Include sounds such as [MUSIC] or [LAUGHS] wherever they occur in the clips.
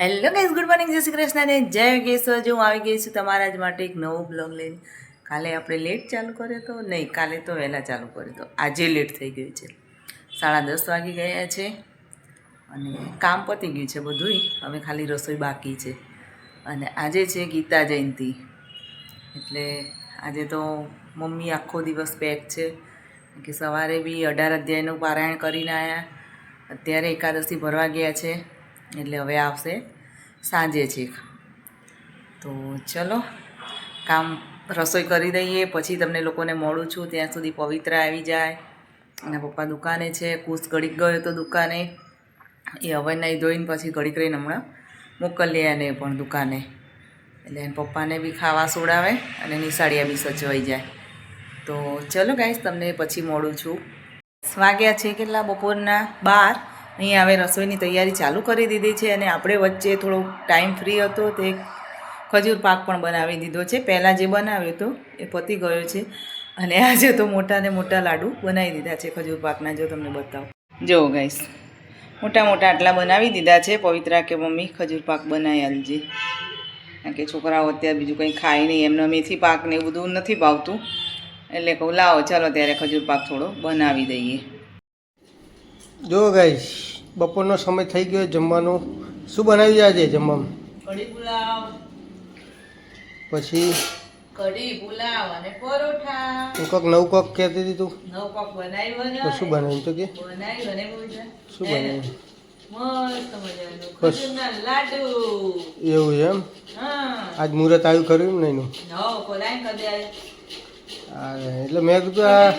Hello guys good morning જય શ્રી કૃષ્ણ ને જય કેશવ. જો હું આવી ગઈ છું તમારા જ માટે એક નવો બ્લોગ લઈને. કાલે આપણે લેટ ચાલુ કર્યો તો? નહીં, કાલે તો વહેલા ચાલુ કર્યો હતો આજે લેટ થઈ ગયું છે. સાડા દસ વાગી ગયા છે અને કામ પતી ગયું છે બધુંય. હવે ખાલી રસોઈ બાકી છે. અને આજે છે ગીતા જયંતિ. એટલે આજે તો મમ્મી આખો દિવસ પેક છે. કે સવારે બી અઢાર અધ્યાયનું પારાયણ કરીને આવ્યા અત્યારે એકાદશી ભરવા ગયા છે. એટલે હવે આવશે સાંજે છેક તો ચલો, કામ રસોઈ કરી દઈએ, પછી તમને લોકોને મળું છું, ત્યાં સુધી પવિત્ર આવી જાય. અને પપ્પા દુકાને છે કુશ ઘડીક ગયો તો દુકાને. એ હવે નહીં ધોઈને પછી ઘડીક રહીને હમણાં મોકલીએ એને પણ દુકાને. એટલે એને પપ્પાને બી ખાવા સોડાવે અને નિશાળિયા બી સચવાઈ જાય. તો ચલો ગાઈશ તમને પછી મળું છું. વાગ્યા છે કેટલા બપોરના? બાર. અહીંયા હવે રસોઈની તૈયારી ચાલુ કરી દીધી છે અને આપણે વચ્ચે થોડો ટાઈમ ફ્રી હતો તે ખજૂર પાક પણ બનાવી દીધો છે. પહેલાં જે બનાવ્યો હતો એ પતી ગયો છે અને આજે તો મોટા ને મોટા લાડુ બનાવી દીધા છે ખજૂર પાકના, જો તમને બતાવું. જુઓ ગાઈસ મોટા મોટા આટલા બનાવી દીધા છે. પવિત્રા કે મમ્મી ખજૂર પાક બનાવી આલજે. કારણ કે છોકરાઓ અત્યારે બીજું કંઈ ખાય નહીં, એમને મેથી પાક ને એવું બધું નથી ભાવતું. એટલે કહું, લાવો, ચાલો ત્યારે ખજૂર પાક થોડો બનાવી દઈએ. જો ગાઈશ બપોરનો સમય થઈ ગયો જમવાનો. શું બનાવી આજે જમવામાં? કઢી પુલાવ. પછી? કઢી પુલાવ અને પરોઠા. તું કોક નવું કોક કહેતી હતી તું. નવ કોક બનાવ્યો ને શું બનાવ્યું તો કે? બનાવ્યો ને શું બનાવ્યું? એવું એમ? આજ મુહૂર્ત આવ્યું કર્યું નહીં એટલે મેં કીધું આ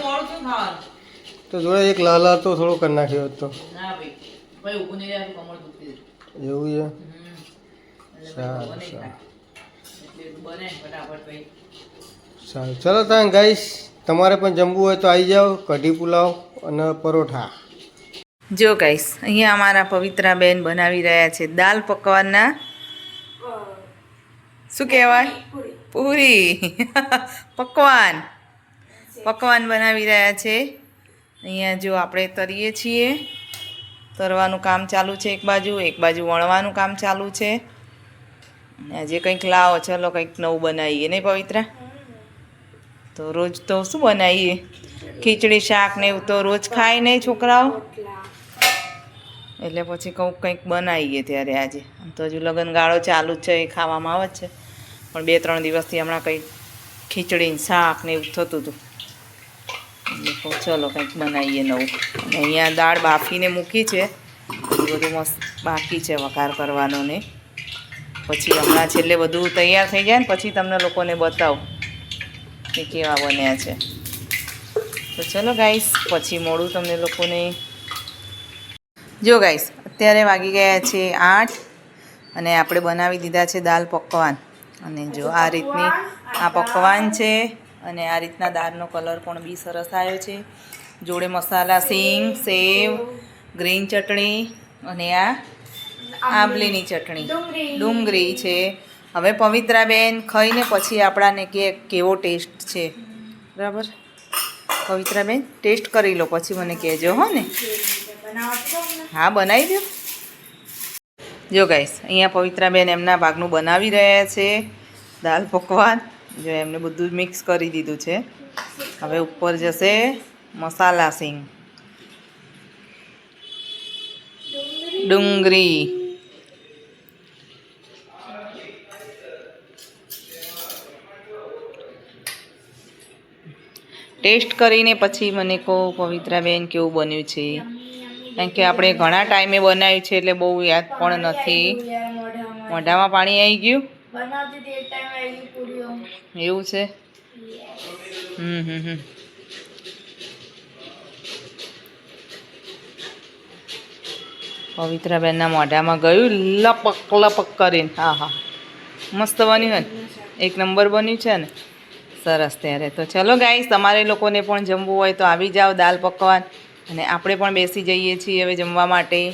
તો જોડે એક લાલા તો થોડો કરી નાખ્યો હતો. એવું છે? સારું, સારું. એટલે બને ફટાફટ ભાઈ. સારું. ચલો ત્યાં ગાઈશ તમારે પણ જમવું હોય તો આવી જાઓ કઢી પુલાવ અને પરોઠા. જો ગાઈશ અહીંયા અમારા પવિત્રા બેન બનાવી રહ્યા છે દાલ પકવાનના. શું કહેવાય? પૂરી. [LAUGHS] પકવાન. પકવાન બનાવી રહ્યા છે. અહીંયા જો આપણે તરીએ છીએ, તરવાનું કામ ચાલુ છે એક બાજુ એક બાજુ વણવાનું કામ ચાલુ છે. આજે કંઈક લાવો, ચલો કંઈક નવું બનાવીએ, નહીં પવિત્રા? તો રોજ તો શું બનાવીએ? ખીચડી, શાક ને એવું તો રોજ ખાય નહીં છોકરાઓ? એટલે પછી કહું કંઈક બનાવીએ ત્યારે આજે. તો હજુ લગ્નગાળો ચાલુ છે, એ ખાવામાં આવે છે. પણ બે ત્રણ દિવસથી હમણાં કંઈક ખીચડી શાક ને એવું થતું હતું. કહું ચલો કંઈક બનાવીએ નવું. અહીંયા દાળ બાફીને મૂકી છે. બધું મસ્ત બાકી છે વઘાર કરવાનો ને. પછી હમણાં છેલ્લે બધું તૈયાર થઈ જાય ને, પછી તમને લોકોને બતાવું કે કેવા બન્યા છે. તો ચલો ગાઈસ, પછી મોડું તમને લોકોને. જો ગાઈસ, અત્યારે વાગી ગયા છે આઠ અને આપણે બનાવી દીધા છે દાલ પકવાન. અને જો આ રીતની આ પકવાન છે. અને આ રીતના દાળનો કલર પણ બી સરસ આવ્યો છે. જોડે મસાલા સિંગ સેવ ગ્રીન ચટણી અને આ આંબલીની ચટણી. ડુંગળી. છે. હવે પવિત્રાબેન ખાઈને પછી આપણાને કે કેવો ટેસ્ટ છે. બરાબર? પવિત્રાબેન ટેસ્ટ કરી લો પછી મને કહેજો હો ને. હા બનાવી દો. જો ગાઈસ અહીંયા પવિત્રાબેન એમના ભાગનું બનાવી રહ્યા છે દાલ પકવાન. જો એમને બધું મિક્સ કરી દીધું છે. હવે ઉપર જશે મસાલા સિંગ. ડુંગળી. ટેસ્ટ કરીને પછી મને કહો, પવિત્રાબેન, કેવું બન્યું છે? કારણ કે આપણે ઘણા ટાઈમે બનાવ્યું છે એટલે બહુ યાદ પણ નથી. મોઢામાં પાણી આવી ગયું? એવું છે? હમ હમ હમ. પવિત્રાબેનના મોઢામાં ગયું લપક લપક કરીને. હા હા. મસ્ત બન્યું હોય એક નંબર બન્યું છે ને? સરસ ત્યારે. તો ચલો ગાઈસ તમારે લોકોને પણ જમવું હોય તો આવી જાઓ દાલ પકવાન. અને આપણે પણ બેસી જઈએ છીએ હવે જમવા માટે.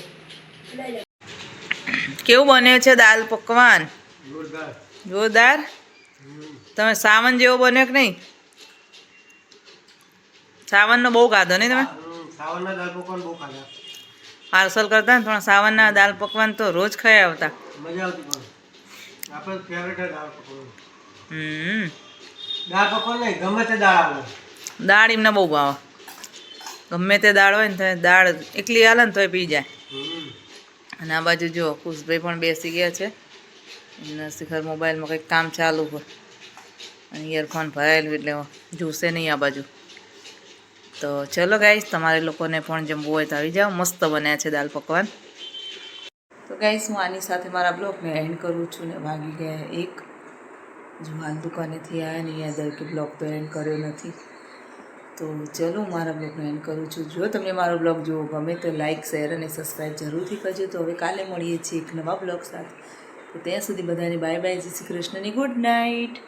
કેવું બન્યો છે દાલ પકવાન? જોરદાર. તમે સાવન જેવો બન્યો કે નહીં? સાવનનો બહુ ખાધો નહીં તમે? સાવરના દાળ પકવાન બહુ ખાધા. પાર્સલ કરતા ને પણ સાવનના દાલ પકવાન તો રોજ ખાઈ આવતા. મજા આવતી પણ. આપણે ફેવરેટ દાળ પકવાન. હમ. દાળ પકવાન નહીં ગમે તે દાળ આવે. દાળ એમને બહુ ભાવે. ગમે તે દાળ હોય ને તો દાળ એકલી હાલે ને તોય પી જાય. અને આ બાજુ જો ખુશભાઈ પણ બેસી ગયા છે. એમના શિખર મોબાઈલમાં કંઈક કામ ચાલુ હોય. અને ઇયરફોન ભરાયેલું એટલે જોશે નહીં આ બાજુ. તો ચલો ગાઈશ તમારે લોકોને પણ જમવું હોય તો આવી જાઓ. મસ્ત બન્યા છે દાલ પકવાન. તો ગાઈશ હું આની સાથે મારા બ્લોગને એન્ડ કરું છું ને ભાગી ગયા એક. જો હાલ દુકાનેથી આવ્યા ને અહીંયા દર કે બ્લોગ તો એન્ડ કર્યો નથી. તો ચલો મારા બ્લોગને એન્ડ કરું છું. જો તમને મારો બ્લોગ જોવો ગમે તો લાઇક શેર અને સબસ્ક્રાઈબ જરૂરથી કરજો. તો હવે કાલે મળીએ છીએ એક નવા બ્લોગ સાથે. તો ત્યાં સુધી બધાને બાય બાય જય શ્રી કૃષ્ણની ગુડ નાઇટ